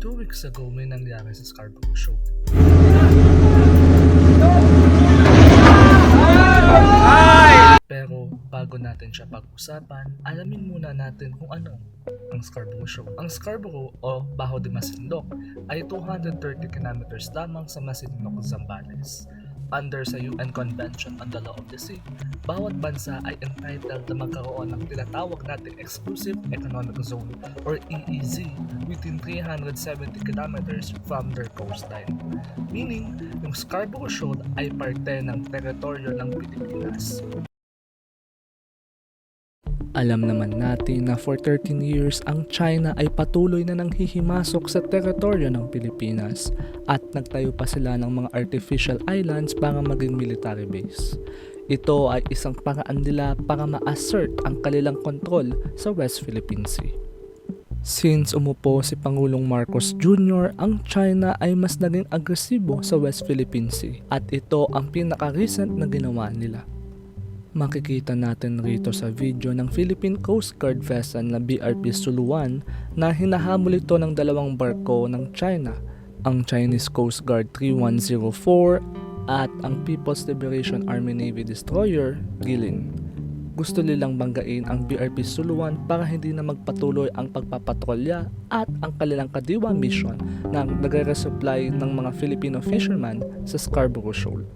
Two weeks ago may nangyari sa Scarborough Show. Pero bago natin siya pag-usapan, alamin muna natin kung ano ang Scarborough Show. Ang Scarborough o Bajo de Masinloc ay 230 kilometers lamang sa Masinloc, Zambales. Under sa UN Convention on the Law of the Sea, bawat bansa ay entitled na magkaroon ng tinatawag nating Exclusive Economic Zone or EEZ within 370 kilometers from their coastline. Meaning, yung Scarborough Shoal ay parte ng teritoryo ng Pilipinas. Alam naman natin na for 13 years ang China ay patuloy na nanghihimasok sa teritoryo ng Pilipinas at nagtayo pa sila ng mga artificial islands para maging military base. Ito ay isang paraan nila para ma-assert ang kanilang kontrol sa West Philippine Sea. Since umupo si Pangulong Marcos Jr., ang China ay mas naging agresibo sa West Philippine Sea at ito ang pinaka-recent na ginawa nila. Makikita natin rito sa video ng Philippine Coast Guard vessel na BRP Suluan na hinahamol ito ng dalawang barko ng China, ang Chinese Coast Guard 3104 at ang People's Liberation Army Navy Destroyer Gilin. Gusto nilang banggain ang BRP Suluan para hindi na magpatuloy ang pagpapatrolya at ang kanilang kadiwa mission na nagre-resupply ng mga Filipino fishermen sa Scarborough Shoal.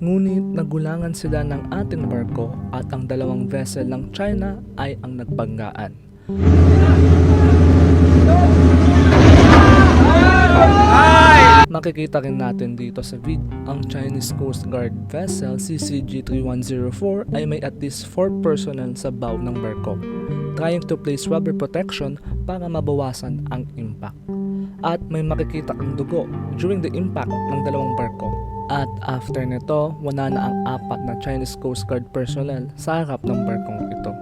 Ngunit nagulangan sila ng ating barko at ang dalawang vessel ng China ay ang nagbanggaan. Makikita rin natin dito sa vid ang Chinese Coast Guard vessel CCG-3104 ay may at least 4 personnel sa bow ng barko trying to place rubber protection para mabawasan ang impact. At may makikita kang dugo during the impact ng dalawang barko. At after nito, wala na ang apat na Chinese Coast Guard personnel sa harap ng barkong ito.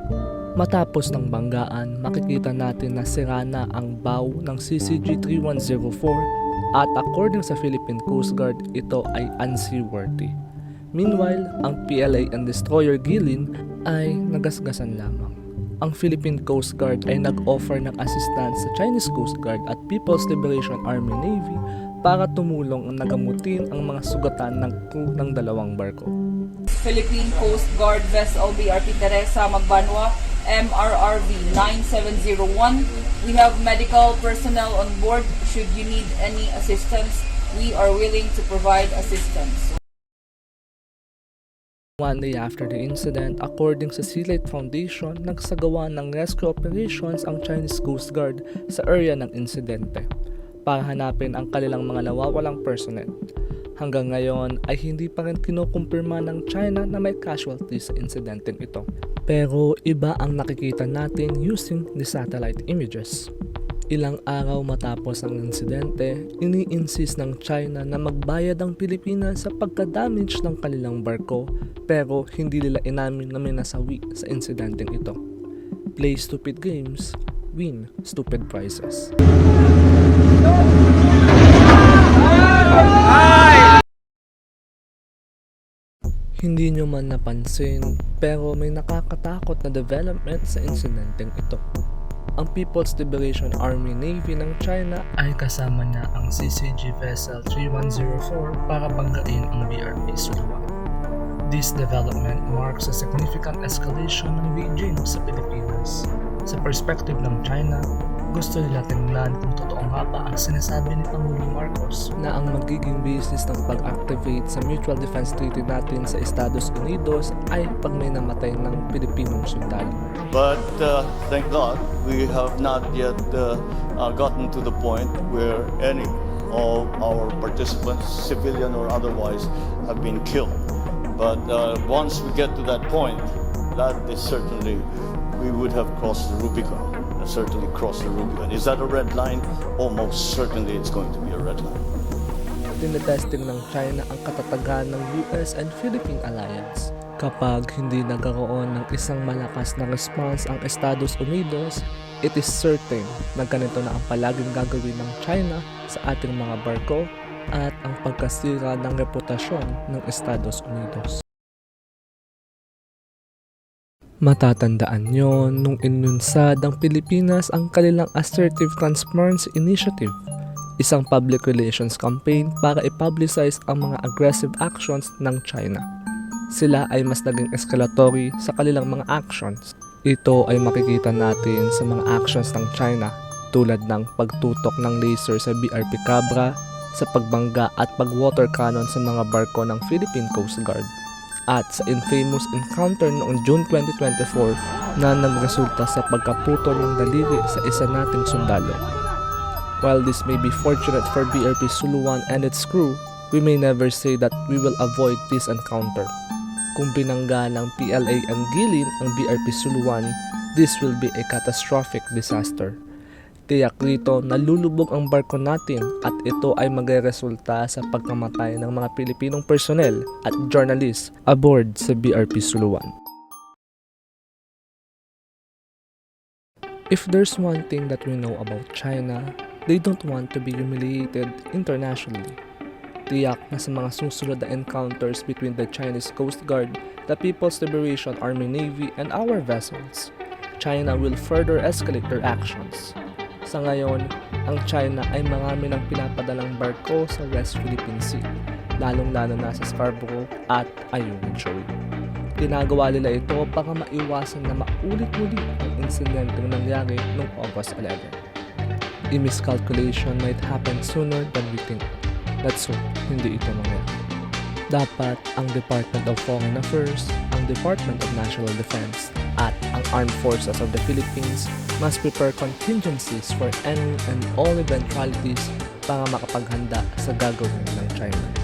Matapos ng banggaan, makikita natin na sira na ang bow ng CCG-3104 at according sa Philippine Coast Guard, ito ay unseaworthy. Meanwhile, ang PLA and destroyer Gilin ay nagasgasan lamang. Ang Philippine Coast Guard ay nag-offer ng assistance sa Chinese Coast Guard at People's Liberation Army Navy para tumulong ang nagamutin ang mga sugatan ng crew ng dalawang barko. Philippine Coast Guard vessel BRP Teresa Magbanwa MRRV 9701. We have medical personnel on board. Should you need any assistance, we are willing to provide assistance. One day after the incident, according sa Sealight Foundation, nagsagawa ng rescue operations ang Chinese Coast Guard sa area ng insidente para hanapin ang kanilang mga nawawalang personnel. Hanggang ngayon ay hindi pa rin kinukumpirma ng China na may casualties sa insidenteng ito. Pero iba ang nakikita natin using the satellite images. Ilang araw matapos ang insidente, ini-insist ng China na magbayad ang Pilipinas sa pagka-damage ng kanilang barko pero hindi nila inamin na may nasawi sa insidenteng ito. Play stupid games, win stupid prizes. Hindi nyo man napansin pero may nakakatakot na development sa insidenteng ito. Ang People's Liberation Army Navy ng China ay kasama niya ang CCG Vessel 3104 para banggain ang BRP Suluan. This development marks a significant escalation ng Beijing sa Pilipinas. Sa perspective ng China, gusto nila tingnan kung totoo nga ba ang sinasabi ni Pangulong Marcos na ang magiging basis ng pag-activate sa Mutual Defense Treaty natin sa Estados Unidos ay pag may namatay ng Pilipinong sundalo. But uh, thank God, we have not yet uh, uh, gotten to the point where any of our participants, civilian or otherwise, have been killed. But uh, once we get to that point, that is certainly, we would have crossed the Rubicon. Certainly crossed the Rubicon. Is that a red line? Almost certainly it's going to be a red line. tinetesting ng China ang katatagan ng US and Philippine alliance. Kapag hindi nagkaroon ng isang malakas na response ang Estados Unidos, it is certain na ganito na ang palaging gagawin ng China sa ating mga barko at ang pagkasira ng reputasyon ng Estados Unidos. Matatandaan yon nung inunsad ng Pilipinas ang kanilang Assertive Transparency Initiative, isang public relations campaign para i-publicize ang mga aggressive actions ng China. Sila ay mas naging escalatory sa kanilang mga actions. Ito ay makikita natin sa mga actions ng China tulad ng pagtutok ng laser sa BRP Cabra, sa pagbangga at pag-water cannon sa mga barko ng Philippine Coast Guard at sa infamous encounter noong June 2024 na nagresulta sa pagkaputo ng daliri sa isa nating sundalo. While this may be fortunate for BRP Suluan and its crew, we may never say that we will avoid this encounter. Kung binangga ng PLA ang gilin ang BRP Suluan, this will be a catastrophic disaster. Tiyak rito nalulubog ang barko natin at ito ay magresulta sa pagkamatay ng mga Pilipinong personnel at journalists aboard sa BRP Suluan. If there's one thing that we know about China, they don't want to be humiliated internationally. Tiyak na sa mga susunod na encounters between the Chinese Coast Guard, the People's Liberation Army Navy, and our vessels, China will further escalate their actions. Sa ngayon, ang China ay marami ng pinapadalang barko sa West Philippine Sea, lalong-lalo na sa Scarborough at Ayungin Shoal. Ginagawa nila ito para maiwasan na maulit-ulit ang insidenteng nangyari noong August 11. A miscalculation might happen sooner than we think. Let's hope hindi ito mangyari. Dapat ang Department of Foreign Affairs, ang Department of National Defense, at ang Armed Forces of the Philippines must prepare contingencies for any and all eventualities para makapaghanda sa gagawin ng China.